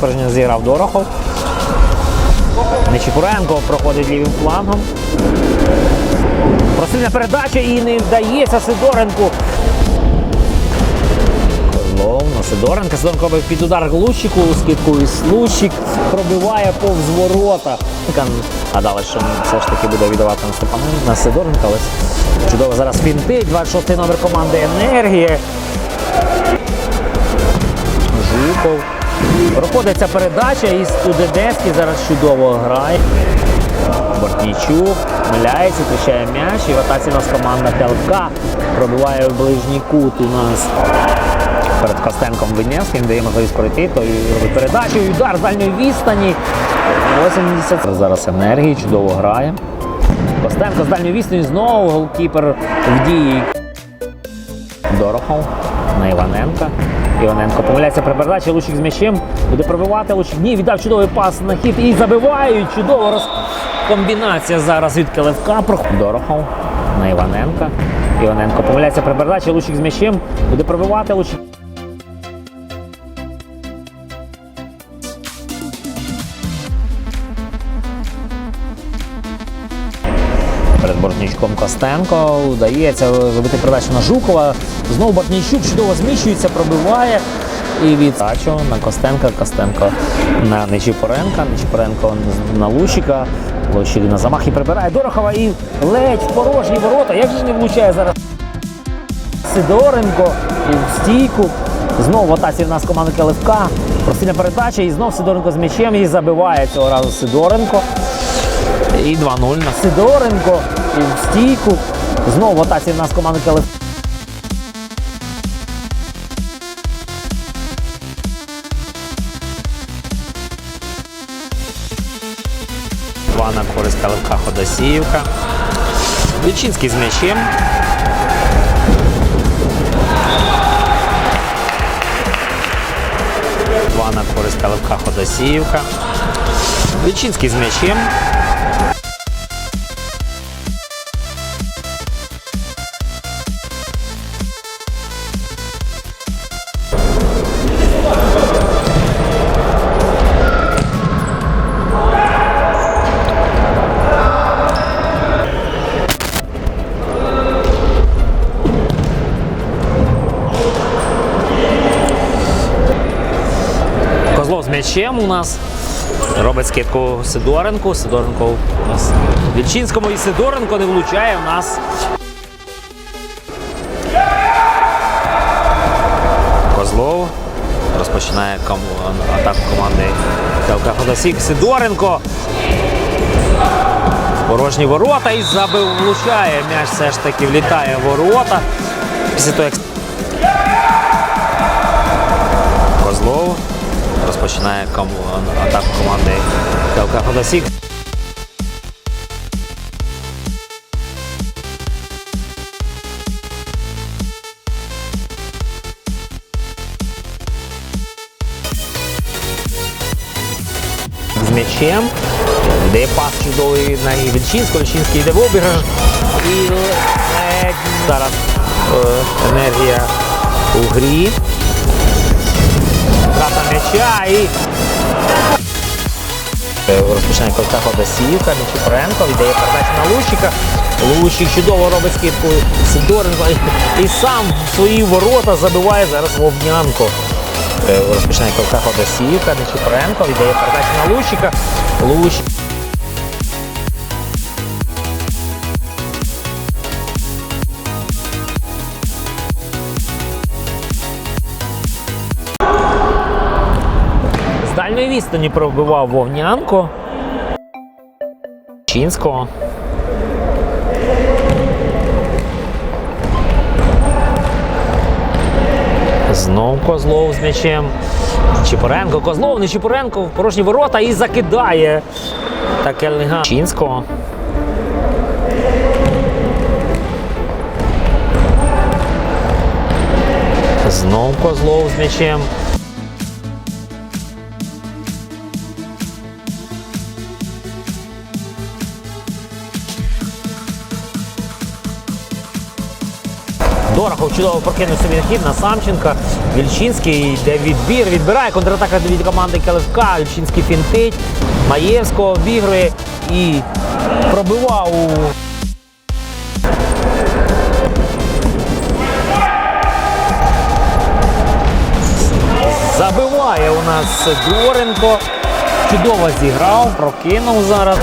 випередження зіграв Дорохов. Нечіпуренко проходить лівим флангом. Просильна передача і не вдається Сидоренку. Козлов на Сидоренка. Сидоренко під удар Глущику, скидку і Лущик пробиває повз ворота. Гадали, що все ж таки буде віддавати на на Сидоренка, але чудово зараз фінтить. 26-й номер команди Енергія. Жуков. Проходиться передача і Студенецький зараз чудово грає. Бортнічук миляється, втрачає м'яч. І в атаці у нас команда ПЛК пробиває в ближній кут у нас перед Костенком Винєвським, дає можливість пройти, то передачу, і удар з дальньої відстані. 80. Зараз енергії, чудово грає. Костенко з дальньої відстані знову голкіпер в дії. Дорохов на Іваненка. Іваненко помиляється при передачі, Лучик з м'ячем. Буде пробивати Лучик. Ні, віддав чудовий пас на хід і забивають. Чудово роз... комбінація зараз від Келевка. Дорохов на Іваненка. Іваненко помиляється при передачі, Лучик з м'ячем. Буде пробивати Лучик. Перед Бортнічком Костенко вдається зробити передачу на Жукова. Знову Бортнічук чудово зміщується, пробиває. І віддачу на Костенка, Костенко на Нечіпоренка, Нечіпоренко на Лущика. Лущик на замах і прибирає Дорохова і ледь в порожні ворота. Як же не влучає зараз Сидоренко і в стійку. Знову в атаці в нас команда Келевка. Простильна передача і знов Сидоренко з м'ячем і забиває цього разу Сидоренко. І 2-0 на Сидоренко. І в стійку. Знову атаці в нас команда Келев. Два на користь Калевка Ходосіївка. Вільчинський з м'ячем. Два на користь Калевка Ходосіївка. Вільчинський з м'ячем. Козлов у нас. Робить скидку Сидоренку. Сидоренко у нас Вільчинському і Сидоренко не влучає у нас. Козлов розпочинає ком... атаку команди ТЛК Ходосік. Сидоренко. Порожні ворота і забив влучає. М'яч все ж таки влітає в ворота. Після того, як Козлов розпочинає ком... атаку команди ТЛК Ходосік. З м'ячем. Де пас чудовий на Вільчинського. Вільчинський йде в обіграш. І зараз е, енергія у грі. Втрата м'яча і Е, розпочинає ковта Ходосівка, Нечіпоренко, віддає передачу на Лущика. Лущик чудово робить скидку Сидоренко і, сам свої ворота забиває зараз Вовнянко. Е, Розпочинає ковта Ходосівка, Нечіпоренко, віддає передачу на Лущика. Лущик. З відстані пробивав Вовнянко. Чінського. Знов Козлов з м'ячем. Чіпоренко, Козлов, не Чіпоренко порожні ворота і закидає. Таке лига Чінського. Знов Козлов з м'ячем. Дорохов чудово прокинув собі на хід на Самченка. Вільчинський йде відбір, відбирає контратака від команди Каливка. Вільчинський фінтить. Маєвського обігрує і пробивав Забиває у нас Доренко. Чудово зіграв, прокинув зараз.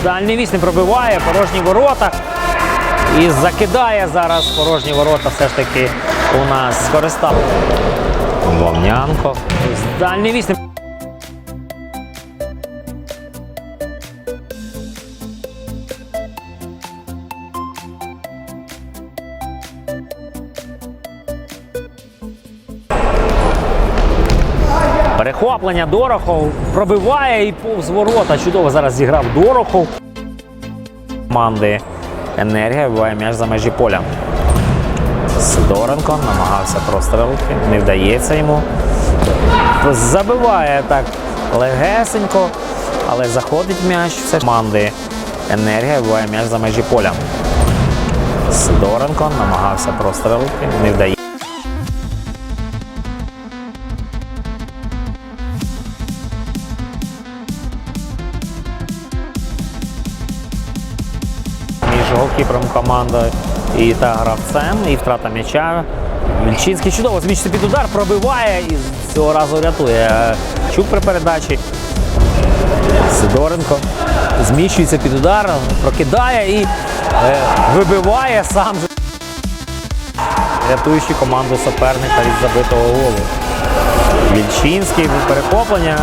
З Дальній вісь пробиває, порожні ворота. І закидає зараз порожні ворота все ж таки у нас скористав. Вовнянко. Дальній вісь Перехоплення Дорохов пробиває і повз ворота. Чудово зараз зіграв Дорохов. Команди енергія вибиває м'яч за межі поля. Сидоренко намагався прострелити, не вдається йому. Забиває так легесенько, але заходить м'яч. Все команди енергія вибиває м'яч за межі поля. Сидоренко намагався прострелити, не вдається. Між голкіпером і та гравцем, і втрата м'яча. Вільчинський чудово зміщується під удар, пробиває і цього разу рятує Чук при передачі. Сидоренко зміщується під удар, прокидає і е, вибиває сам же. Рятуючи команду суперника від забитого голу. Вільчинський перехоплення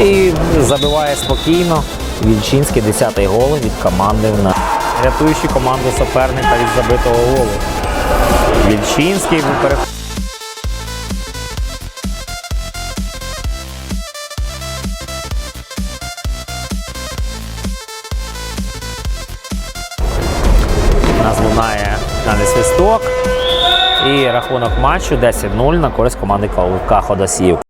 і забиває спокійно. Вільчинський 10-й гол від команди в нас. Рятуючи команду суперника від забитого голу. Вільчинський перех... У нас лунає фінальний свисток. І рахунок матчу 10-0 на користь команди Калука Ходосів.